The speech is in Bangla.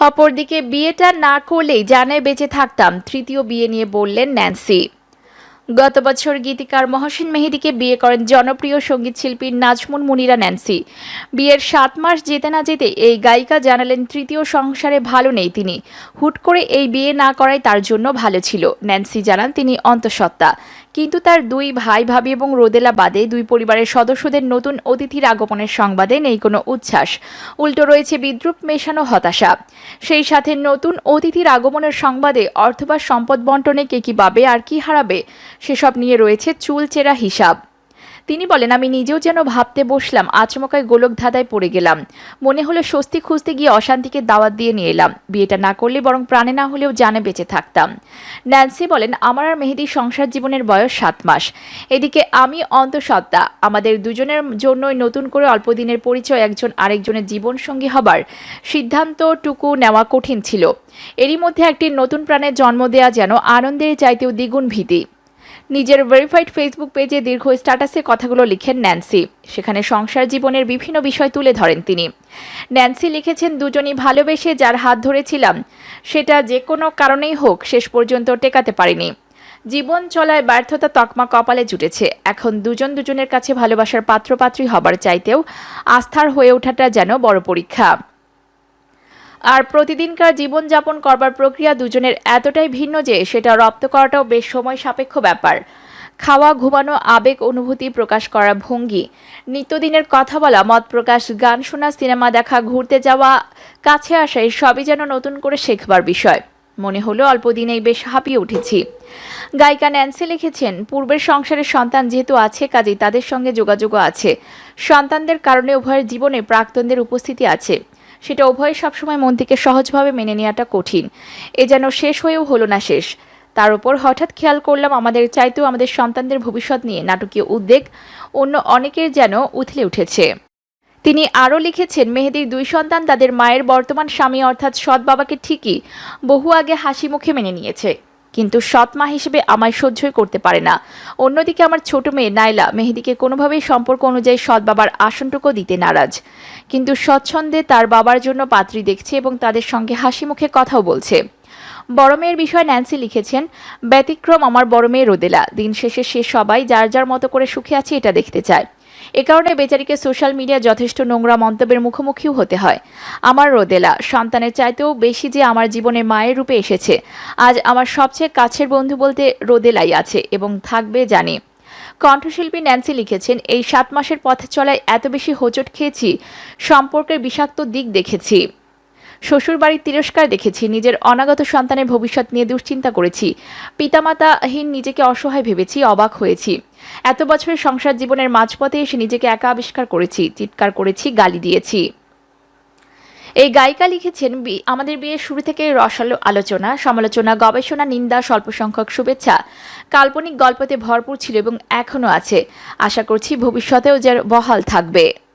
অপরদিকে বিয়েটা না করলেই জানে বেঁচে থাকতাম। তৃতীয় বিয়ে নিয়ে বললেন ন্যান্সি। গত বছর গীতিকার মহসিন মেহেদিকে বিয়ে করেন জনপ্রিয় সংগীত শিল্পী নাজমুন মুনিরা ন্যান্সি। বিয়ের সাত মাস যেতে না যেতে এই গায়িকা জানালেন তৃতীয় সংসারে ভালো নেই তিনি। হুট করে এই বিয়ে না করাই তার জন্য ভালো ছিল, ন্যান্সি জানান তিনি অন্তঃসত্ত্বা। কিন্তু তার দুই ভাই ভাবি এবং রোদেলা বাদে দুই পরিবারের সদস্যদের নতুন অতিথির আগমনের সংবাদে নেই কোনো উচ্ছ্বাস। উল্টো রয়েছে বিদ্রুপ, মেশানো হতাশা। সেই সাথে নতুন অতিথির আগমনের সংবাদে অর্থ বা সম্পদ বন্টনে কে কী পাবে আর কি হারাবে সেসব নিয়ে রয়েছে চুলচেরা হিসাব। তিনি বলেন, আমি নিজেও যেন ভাবতে বসলাম আচমকায় গোলক ধাঁধায় পড়ে গেলাম। মনে হলো স্বস্তি খুঁজতে গিয়ে অশান্তিকে দাওয়াত দিয়ে নিয়ে এলাম। বিয়েটা না করলে বরং প্রাণে না হলেও জানে বেঁচে থাকতাম। ন্যান্সি বলেন, আমার আর মেহেদির সংসার জীবনের বয়স সাত মাস। এদিকে আমি অন্তঃসত্ত্বা। আমাদের দুজনের জন্যই নতুন করে অল্প দিনের পরিচয় একজন আরেকজনের জীবনসঙ্গী হবার সিদ্ধান্তটুকু নেওয়া কঠিন ছিল। এরই মধ্যে একটি নতুন প্রাণের জন্ম দেয়া যেন আনন্দের চাইতেও দ্বিগুণ ভীতি। নিজের ভেরিফাইড ফেসবুক পেজে দীর্ঘ স্ট্যাটাসে কথাগুলো লিখেন ন্যান্সি সেখানে সংসার জীবনের বিভিন্ন বিষয় তুলে ধরেন তিনি। ন্যান্সি লিখেছেন, দুজনই ভালোবেসে যার হাত ধরেছিলাম, সেটা যে কোনো কারণেই হোক শেষ পর্যন্ত টেকাতে পারিনি। জীবন চলায় ব্যর্থতা তকমা কপালে জুটেছে। এখন দুজন দুজনের কাছে ভালোবাসার পাত্রপাত্রী হবার চাইতেও আস্থার হয়ে ওঠাটা যেন বড় পরীক্ষা। আর প্রতিদিনকার জীবনযাপন করবার প্রক্রিয়া দুজনের এতটাই ভিন্ন যে সেটা রপ্ত করাটাও বেশ সময় সাপেক্ষ ব্যাপার। খাওয়া, ঘুমানো, আবেগ, অনুভূতি প্রকাশ করা ভঙ্গি। নিত্যদিনের কথা বলা, মত প্রকাশ, গান শোনা, সিনেমা দেখা, ঘুরতে যাওয়া, কাছে আসা সবই যেন নতুন করে শেখবার বিষয়। মনে হলো অল্প দিনেই বেশ হাঁপিয়ে উঠেছি। গায়িকা ন্যান্সি লিখেছেন, পূর্বের সংসারের সন্তান যেহেতু আছে, কাজেই তাদের সঙ্গে যোগাযোগও আছে। সন্তানদের কারণে উভয়ের জীবনে প্রাক্তনদের উপস্থিতি আছে। সেটা উভয় সবসময় মন থেকে সহজভাবে মেনে নেওয়াটা কঠিন। এ যেন শেষ হয়েও হলো না শেষ। তার উপর হঠাৎ খেয়াল করলাম আমাদের চাইতেও আমাদের সন্তানদের ভবিষ্যৎ নিয়ে নাটকীয় উদ্বেগ অন্য অনেকের যেন উথলে উঠেছে। তিনি আরও লিখেছেন, মেহেদির দুই সন্তান তাদের মায়ের বর্তমান স্বামী অর্থাৎ সৎ বাবাকে ঠিকই বহু আগে হাসি মুখে মেনে নিয়েছে। কিন্তু সৎ মা হিসেবে আমায় সহ্যই করতে পারে না। অন্যদিকে আমার ছোট মেয়ে নাইলা মেহেদিকে কোনোভাবেই সম্পর্ক অনুযায়ী সৎ বাবার আসনটুকু দিতে নারাজ। কিন্তু স্বচ্ছন্দে তার বাবার জন্য পাত্রী দেখছে এবং তাদের সঙ্গে হাসি মুখে কথাও বলছে। বড় মেয়ের বিষয়ে ন্যান্সি লিখেছেন, ব্যতিক্রম আমার বড় মেয়ে রোদেলা। দিন শেষে সে সবাই যার যার মতো করে সুখে আছে এটা দেখতে চায়। এ কারণে বেচারিকে সোশ্যাল মিডিয়া যথেষ্ট নোংরা মন্তব্যের মুখোমুখিও হতে হয়। আমার রোদেলা, সন্তানের চাইতেও বেশি যে আমার জীবনে মায়ের রূপে এসেছে, আজ আমার সবচেয়ে কাছের বন্ধু বলতে রোদেলাই আছে এবং থাকবে জানি। কণ্ঠশিল্পী ন্যান্সি লিখেছেন, এই সাত মাসের পথে চলায় এত বেশি হোঁচট খেয়েছি, সম্পর্কের বিষাক্ত দিক দেখেছি। শ্বশুরবাড়ির তিরস্কার দেখেছি, নিজের অনাগত সন্তানের ভবিষ্যৎ নিয়ে দুশ্চিন্তা করেছি। পিতামাতাহীন নিজেকে অসহায় ভেবেছি, অবাক হয়েছি। এত বছরের সংসার জীবনের মাঝপথে এসে নিজেকে একা আবিষ্কার করেছি, চিৎকার করেছি, গালি দিয়েছি। এই গায়িকা লিখেছেন আমাদের বিয়ের শুরু থেকে রসালো আলোচনা, সমালোচনা, গবেষণা, নিন্দা স্বল্প সংখ্যক শুভেচ্ছা। কাল্পনিক গল্পতে ভরপুর ছিল এবং এখনও আছে। আশা করছি ভবিষ্যতেও যার বহাল থাকবে।